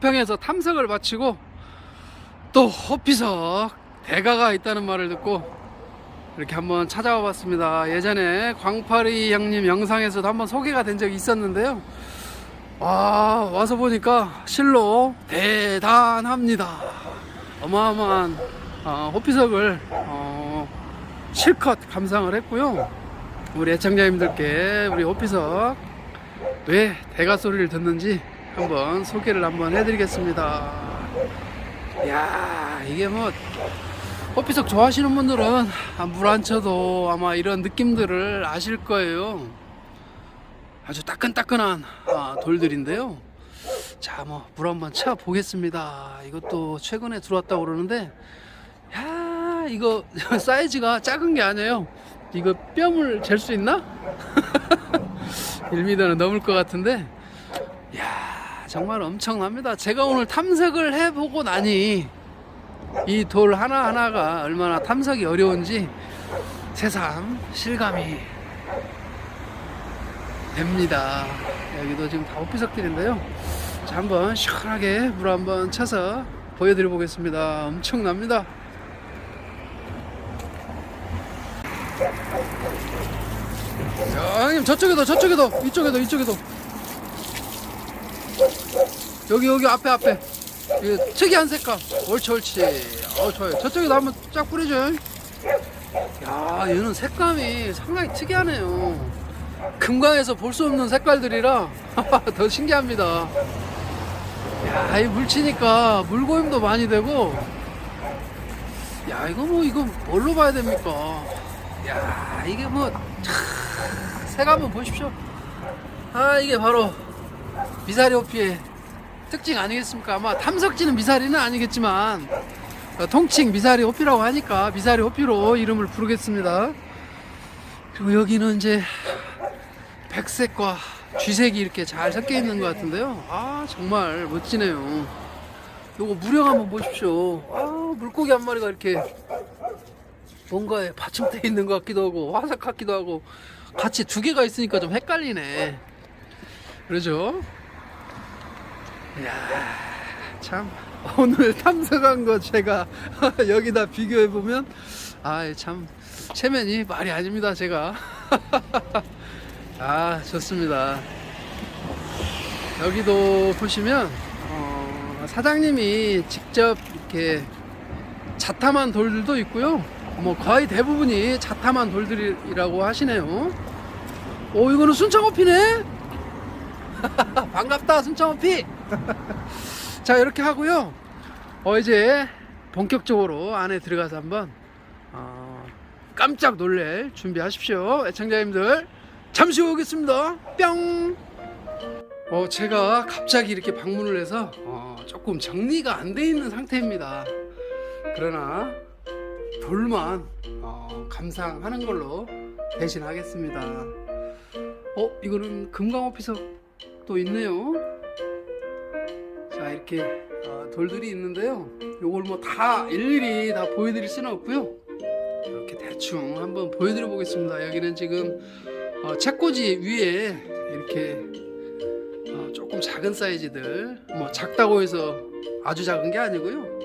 가평에서 탐색을 마치고 또 호피석 대가가 있다는 말을 듣고 이렇게 한번 찾아와 봤습니다. 예전에 광파리 형님 영상에서도 한번 소개가 된 적이 있었는데요. 와, 와서 보니까 실로 대단합니다. 어마어마한 어, 호피석을 어, 실컷 감상을 했고요. 우리 애청자님들께 우리 호피석 왜 대가 소리를 듣는지 한번 소개를 한번 해드리겠습니다. 야 이게 뭐 호피석 좋아하시는 분들은 물 안 쳐도 아마 이런 느낌들을 아실 거예요. 아주 따끈따끈한 아, 돌들인데요. 자, 뭐 물 한번 쳐 보겠습니다. 이것도 최근에 들어왔다고 그러는데, 야, 이거 사이즈가 작은 게 아니에요. 이거 뼘을 잴 수 있나? 1m는 넘을 것 같은데, 야, 정말 엄청납니다. 제가 오늘 탐색을 해보고 나니 이 돌 하나 하나가 얼마나 탐색이 어려운지 새삼 실감이 됩니다. 여기도 지금 다 호피석들인데요. 자, 한번 시원하게 물 한번 쳐서 보여드려 보겠습니다. 엄청납니다. 야, 형님 저쪽에도 저쪽에도 이쪽에도 이쪽에도 여기 여기 앞에 앞에. 이 특이한 색깔. 옳지 옳지. 어 좋아요. 저쪽에도 한번 쫙 뿌려줘요 야 얘는 색감이 상당히 특이하네요. 금강에서 볼 수 없는 색깔들이라 더 신기합니다. 야, 이 물치니까 물고임도 많이 되고, 야, 이거 뭐, 이거 뭘로 봐야 됩니까? 야, 이게 뭐, 차, 색 한번 보십시오. 아, 이게 바로 미사리 호피의 특징 아니겠습니까? 아마 탐석지는 미사리는 아니겠지만, 어, 통칭 미사리 호피라고 하니까 미사리 호피로 이름을 부르겠습니다. 그리고 여기는 이제 백색과 쥐색이 이렇게 잘 섞여 있는 것 같은데요. 아 정말 멋지네요. 요거 무령 한번 보십시오. 아 물고기 한 마리가 이렇게 뭔가에 받침돼 있는 것 같기도 하고 화석 같기도 하고 같이 두 개가 있으니까 좀 헷갈리네. 그러죠? 이야 참. 오늘 탐색한 거 제가 여기다 비교해 보면 아참. 체면이 말이 아닙니다 제가. 아 좋습니다. 여기도 보시면 어, 사장님이 직접 이렇게 자탐한 돌들도 있고요. 뭐 거의 대부분이 자탐한 돌들이라고 하시네요. 오 이거는 순창호피네 반갑다 순창호피 자 이렇게 하고요 어 이제 본격적으로 안에 들어가서 한번 어, 깜짝 놀랄 준비하십시오 애청자님들 잠시 후 오겠습니다. 뿅. 어, 제가 갑자기 이렇게 방문을 해서 어, 조금 정리가 안 돼 있는 상태입니다. 그러나 돌만 어, 감상하는 걸로 대신하겠습니다. 어, 이거는 금강 오피석 도 있네요. 자, 이렇게 어, 돌들이 있는데요. 요걸 뭐 다 일일이 다 보여드릴 수는 없고요. 이렇게 대충 한번 보여드려 보겠습니다. 여기는 지금 어, 책꽂이 위에 이렇게 어, 조금 작은 사이즈들 뭐 작다고 해서 아주 작은 게 아니고요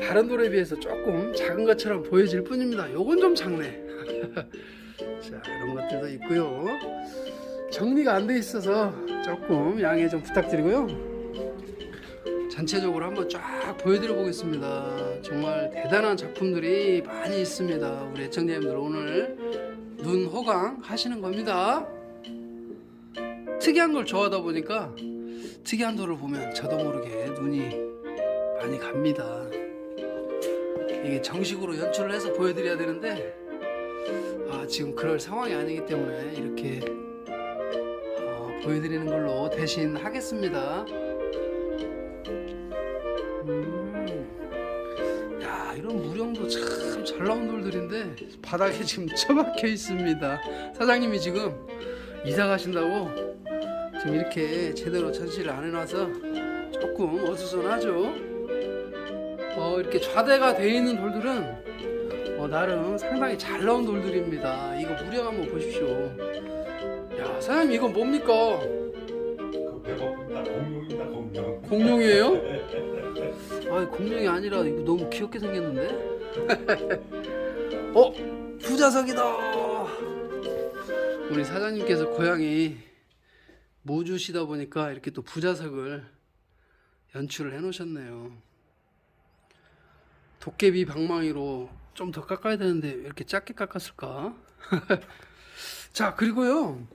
다른 돌에 비해서 조금 작은 것처럼 보여질 뿐입니다 요건 좀 작네 자 이런 것들도 있고요 정리가 안 돼 있어서 조금 양해 좀 부탁드리고요 전체적으로 한번 쫙 보여드려 보겠습니다. 정말 대단한 작품들이 많이 있습니다. 우리 애청자님들 오늘 눈 호강 하시는 겁니다. 특이한 걸 좋아하다 보니까 특이한 돌을 보면 저도 모르게 눈이 많이 갑니다. 이게 정식으로 연출을 해서 보여드려야 되는데 아, 지금 그럴 상황이 아니기 때문에 이렇게 어, 보여드리는 걸로 대신 하겠습니다. 음. 야 이런 무령도 참 잘 나온 돌들인데 바닥에 지금 처박혀 있습니다 사장님이 지금 이사 가신다고 지금 이렇게 제대로 전시를 안 해놔서 조금 어수선하죠 어, 이렇게 좌대가 되어 있는 돌들은 어, 나름 상당히 잘 나온 돌들입니다 이거 무령 한번 보십시오 야 사장님 이건 뭡니까 공룡이에요? 아 공룡이 아니라 이거 너무 귀엽게 생겼는데? 어 부자석이다. 우리 사장님께서 고양이 모주시다 보니까 이렇게 또 부자석을 연출을 해놓으셨네요. 도깨비 방망이로 좀 더 깎아야 되는데 왜 이렇게 작게 깎았을까? 자 그리고요.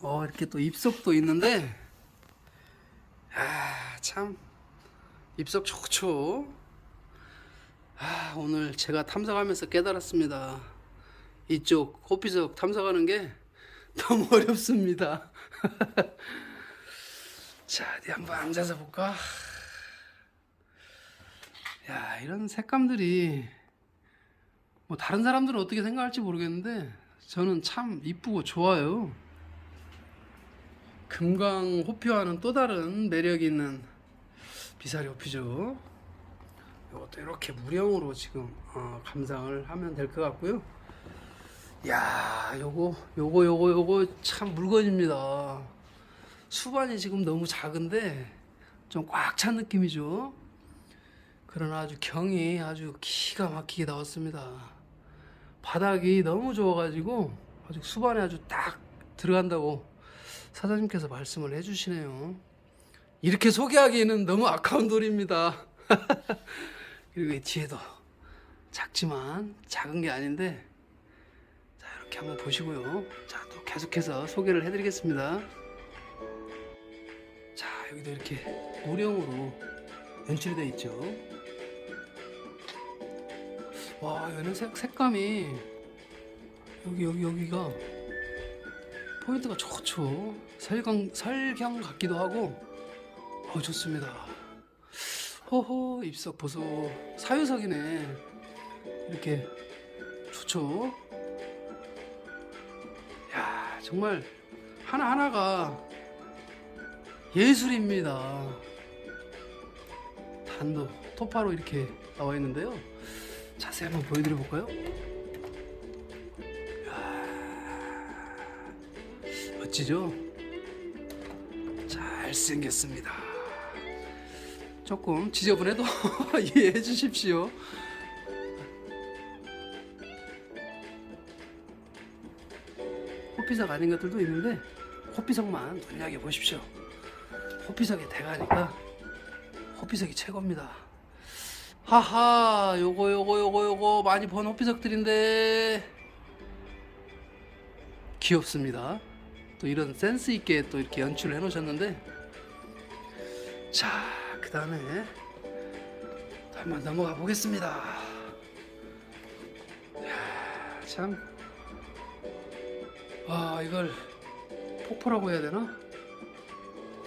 어 이렇게 또 입석도 있는데. 아 참. 입석 좋죠 아 오늘 제가 탐색하면서 깨달았습니다. 이쪽 호피석 탐색하는 게 너무 어렵습니다. 자 어디 한번 앉아서 볼까? 야 이런 색감들이 뭐 다른 사람들은 어떻게 생각할지 모르겠는데 저는 참 이쁘고 좋아요. 금강 호피와는 또 다른 매력 있는 비사리 호피죠. 이것도 이렇게 무령으로 지금 어, 감상을 하면 될 것 같고요. 야, 요거 요거 요거 요거 참 물건입니다. 수반이 지금 너무 작은데 좀 꽉 찬 느낌이죠. 그러나 아주 경이 아주 기가 막히게 나왔습니다. 바닥이 너무 좋아가지고 아주 수반에 아주 딱 들어간다고 사장님께서 말씀을 해주시네요. 이렇게 소개하기에는 너무 아까운 돌입니다. 그리고 이 뒤에도 작지만 작은 게 아닌데 자 이렇게 한번 보시고요. 자 또 계속해서 소개를 해드리겠습니다. 자 여기도 이렇게 무령으로 연출이 되어 있죠. 와 얘는 색, 색감이 여기 여기 여기가 포인트가 좋죠. 설경 설경 같기도 하고. 어 좋습니다. 호호 입석 보소. 사유석이네. 이렇게 좋죠. 야 정말 하나 하나가 예술입니다. 단도 토파로 이렇게 나와 있는데요 자세히 한번 보여드려 볼까요? 멋지죠? 잘생겼습니다. 조금 지저분해도 이해해 주십시오. 호피석 아닌 것들도 있는데 호피석만 눈여겨 보십시오. 호피석의 대가니까 호피석이 최고입니다. 하하 요거 요거 요거 요거 많이 본 호피석들인데. 귀엽습니다. 또 이런 센스 있게 또 이렇게 연출을 해 놓으셨는데. 자그 다음에 한번 넘어가 보겠습니다. 참. 아, 이걸 폭포라고 해야 되나?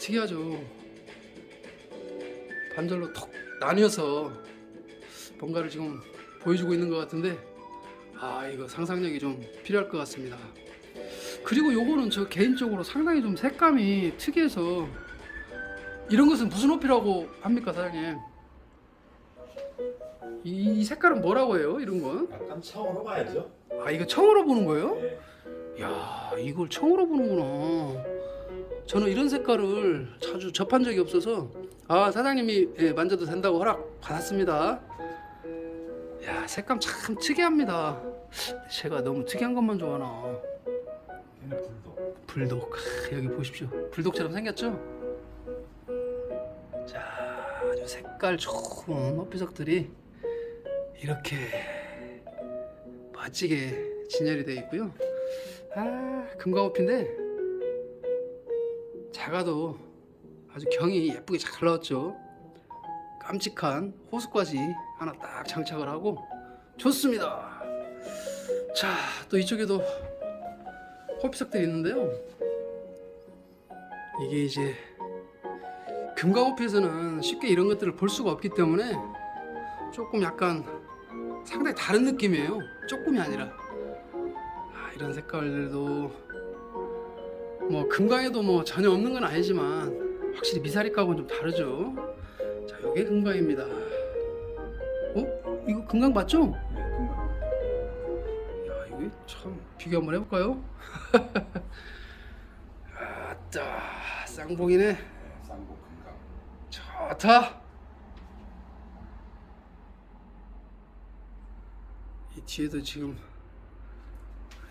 특이하죠. 반절로 턱 나뉘어서 뭔가를 지금 보여주고 있는 것 같은데 아 이거 상상력이 좀 필요할 것 같습니다. 그리고 요거는 저 개인적으로 상당히 좀 색감이 특이해서 이런 것은 무슨 호피라고 합니까 사장님? 이, 이 색깔은 뭐라고 해요? 이런 건? 약간 처음으로 봐야죠. 아 이거 처음으로 보는 거예요? 예. 야 이걸 처음으로 보는구나. 저는 이런 색깔을 자주 접한 적이 없어서 아 사장님이 예, 만져도 된다고 허락 받았습니다. 야 색감 참 특이합니다. 제가 너무 특이한 것만 좋아하나. 얘는. 불독 크, 여기 보십시오. 불독처럼 생겼죠? 자 아주 색깔 좋은 호피석들이 이렇게 멋지게 진열이 되어 있고요. 아 금강호피인데 작아도 아주 경이 예쁘게 잘 나왔죠. 깜찍한 호수까지 하나 딱 장착을 하고 좋습니다. 자 또 이쪽에도 호피석들이 있는데요. 이게 이제 금강호피에서는 쉽게 이런 것들을 볼 수가 없기 때문에 조금 약간 상당히 다른 느낌이에요. 조금이 아니라 아, 이런 색깔들도 뭐 금강에도 뭐 전혀 없는 건 아니지만 확실히 미사리과하고는 좀 다르죠. 자, 이게 금강입니다. 어? 이거 금강 맞죠? 예, 금방. 야, 이게 참 비교 한번 해볼까요? 아따 쌍봉이네. 예, 쌍복 금강. 저 좋다. 이 뒤에도 지금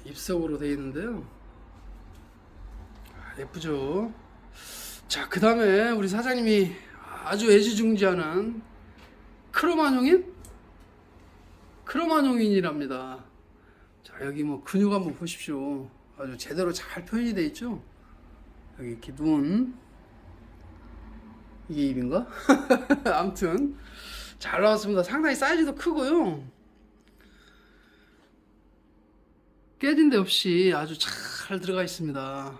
입석으로 되어 있는데요. 아, 예쁘죠? 자, 그 다음에 우리 사장님이 아주 애지중지하는 크로마뇽인? 크로마뇽인이랍니다. 자, 여기 뭐 근육 한번 보십시오. 아주 제대로 잘 표현이 돼 있죠? 여기 이렇게 눈. 이게 입인가? 아무튼 잘 나왔습니다. 상당히 사이즈도 크고요. 깨진 데 없이 아주 잘 들어가 있습니다.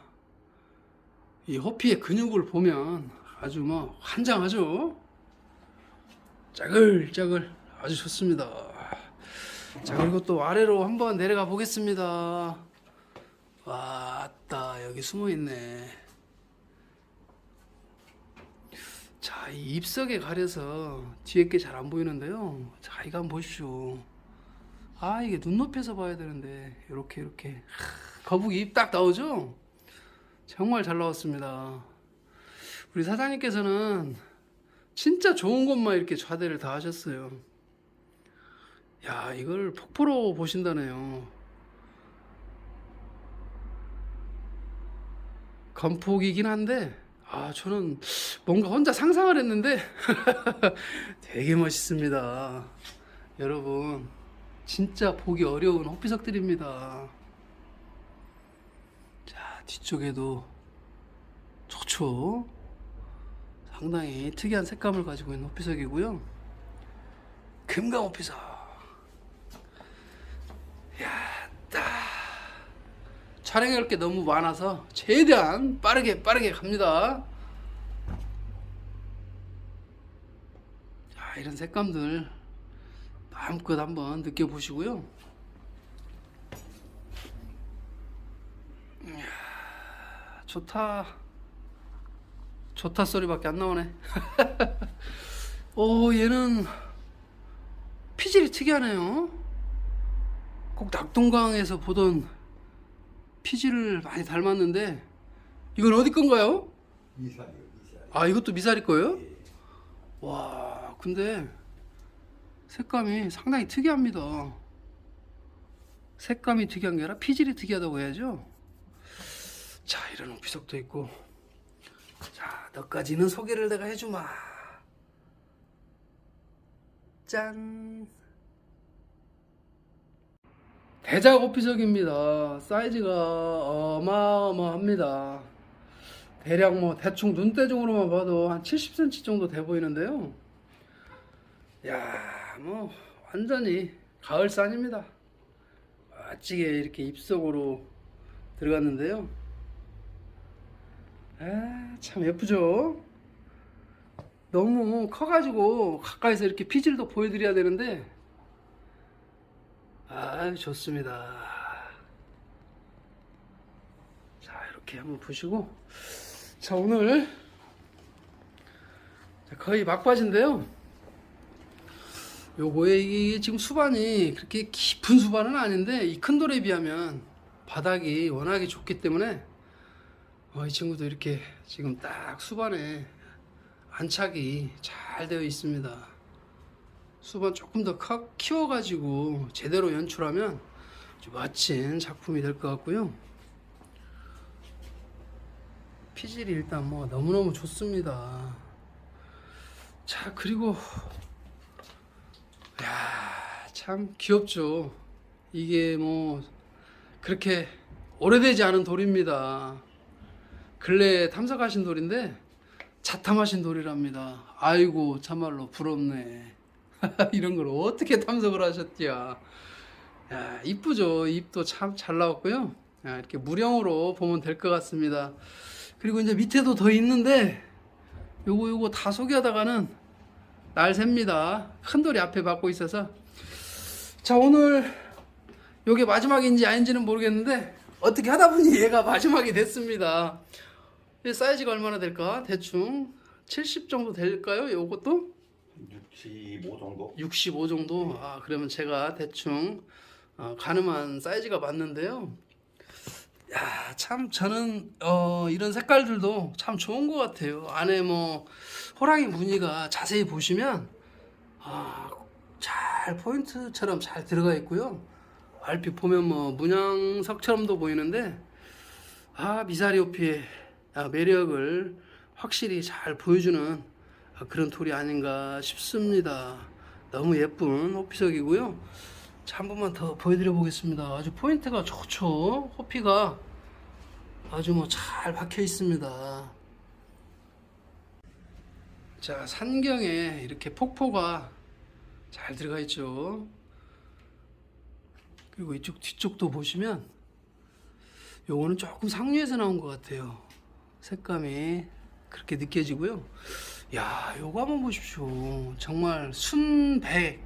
이 호피의 근육을 보면 아주 뭐 환장하죠. 짜글짜글 아주 좋습니다. 자 그리고 또 아래로 한번 내려가 보겠습니다. 왔다 여기 숨어 있네. 자, 이 입석에 가려서 뒤에 게 잘 안 보이는데요. 자, 이거 한번 보십시오. 아, 이게 눈높이에서 봐야 되는데 이렇게 이렇게 하, 거북이 입 딱 나오죠? 정말 잘 나왔습니다. 우리 사장님께서는 진짜 좋은 것만 이렇게 좌대를 다 하셨어요. 야, 이걸 폭포로 보신다네요. 건폭이긴 한데, 아, 저는 뭔가 혼자 상상을 했는데, 되게 멋있습니다. 여러분, 진짜 보기 어려운 호피석들입니다. 자, 뒤쪽에도 좋죠. 상당히 특이한 색감을 가지고 있는 호피석이고요. 금강 호피석. 야, 따. 촬영할 게 너무 많아서 최대한 빠르게 빠르게 갑니다. 자, 이런 색감들 마음껏 한번 느껴보시고요. 좋다. 좋다 소리밖에 안 나오네. 오, 얘는 피질이 특이하네요. 꼭 낙동강에서 보던 피지를 많이 닮았는데 이건 어디 건가요? 미사리요, 미사리. 아 이것도 미사리 거예요? 와 근데 색감이 상당히 특이합니다. 색감이 특이한 게 아니라 피질이 특이하다고 해야죠. 자 이런 오피석도 있고 자 너까지는 소개를 내가 해주마. 짠. 대작 오피석입니다. 사이즈가 어마어마합니다. 대략 뭐 대충 눈대중으로만 봐도 한 70cm 정도 돼 보이는데요. 야, 뭐 완전히 가을산입니다. 멋지게 이렇게 입속으로 들어갔는데요. 아, 참 예쁘죠? 너무 커가지고 가까이서 이렇게 피질도 보여드려야 되는데 아 좋습니다. 자 이렇게 한번 보시고 자 오늘 자, 거의 막바지인데요. 요거에 지금 수반이 그렇게 깊은 수반은 아닌데 이 큰 돌에 비하면 바닥이 워낙에 좋기 때문에 어, 이 친구도 이렇게 지금 딱 수반에 안착이 잘 되어 있습니다. 수반 조금 더 커, 키워가지고 제대로 연출하면 멋진 작품이 될 것 같고요. 피질이 일단 뭐 너무너무 좋습니다. 자, 그리고, 야, 참 귀엽죠. 이게 뭐, 그렇게 오래되지 않은 돌입니다. 근래에 탐색하신 돌인데, 자탐하신 돌이랍니다. 아이고, 참말로 부럽네. 이런 걸 어떻게 탐색을 하셨디야. 야, 이쁘죠. 잎도 참 잘 나왔고요. 야, 이렇게 무령으로 보면 될 것 같습니다. 그리고 이제 밑에도 더 있는데, 요거 요거 다 소개하다가는 날 셉니다. 큰 돌이 앞에 받고 있어서. 자, 오늘 요게 마지막인지 아닌지는 모르겠는데, 어떻게 하다 보니 얘가 마지막이 됐습니다. 이 사이즈가 얼마나 될까? 대충 70 정도 될까요? 요것도? 65 정도? 65 정도? 아, 그러면 제가 대충 어, 가늠한 사이즈가 맞는데요. 야, 참 저는 어, 이런 색깔들도 참 좋은 것 같아요. 안에 뭐 호랑이 무늬가 자세히 보시면 아, 잘 포인트처럼 잘 들어가 있고요. 얼핏 보면 뭐 문양석처럼도 보이는데 아 미사리오피의 아, 매력을 확실히 잘 보여주는 아, 그런 돌이 아닌가 싶습니다. 너무 예쁜 호피석이고요. 자, 한 번만 더 보여드려 보겠습니다. 아주 포인트가 좋죠. 호피가 아주 뭐 잘 박혀 있습니다. 자, 산경에 이렇게 폭포가 잘 들어가 있죠. 그리고 이쪽 뒤쪽도 보시면 요거는 조금 상류에서 나온 것 같아요. 색감이 그렇게 느껴지고요. 야, 요거 한번 보십시오. 정말 순백이라고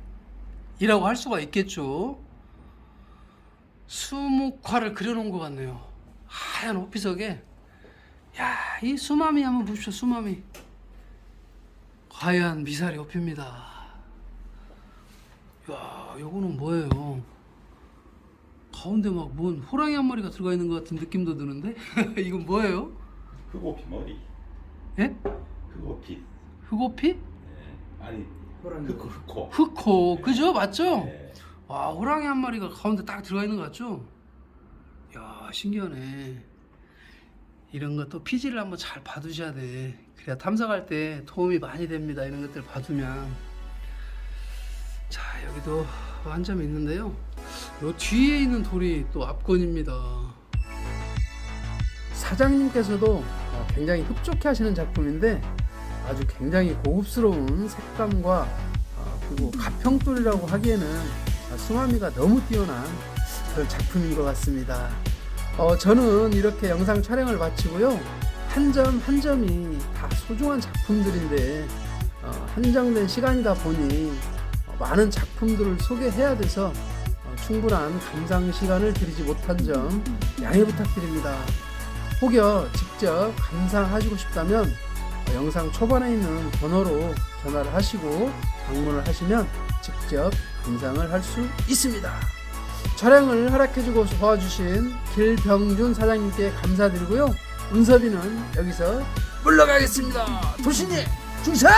할 수가 있겠죠. 수묵화를 그려놓은 것 같네요. 하얀 호피석에 야, 이 수마미 한번 보십시오. 수마미. 하얀 미사리 호피입니다. 야, 요거는 뭐예요? 가운데 막 뭔 호랑이 한 마리가 들어가 있는 것 같은 느낌도 드는데 이건 뭐예요? 흑오피 머리. 예? 흑오피. 흑오피? 네. 아니 호랑이. 흑 흑호. 흑호 그죠 맞죠? 네. 와 호랑이 한 마리가 가운데 딱 들어가 있는 것 같죠? 야 신기하네. 이런 것도 피지를 한번 잘 봐두셔야 돼. 그래야 탐색할 때 도움이 많이 됩니다. 이런 것들 봐두면. 자 여기도 한 점 있는데요. 요 뒤에 있는 돌이 또 압권입니다. 사장님께서도 어, 굉장히 흡족해 하시는 작품인데 아주 굉장히 고급스러운 색감과 어, 그리고 가평돌이라고 하기에는 아, 수마미가 너무 뛰어난 그런 작품인 것 같습니다. 어, 저는 이렇게 영상 촬영을 마치고요. 한 점 한 점이 다 소중한 작품들인데 어, 한정된 시간이다 보니 어, 많은 작품들을 소개해야 돼서 어, 충분한 감상 시간을 드리지 못한 점 양해 부탁드립니다. 혹여 직접 감상하시고 싶다면 어, 영상 초반에 있는 번호로 전화를 하시고 방문을 하시면 직접 감상을 할 수 있습니다. 촬영을 허락해주고 도와주신 길병준 사장님께 감사드리고요. 운섭이는 여기서 물러가겠습니다. 도신이 중사!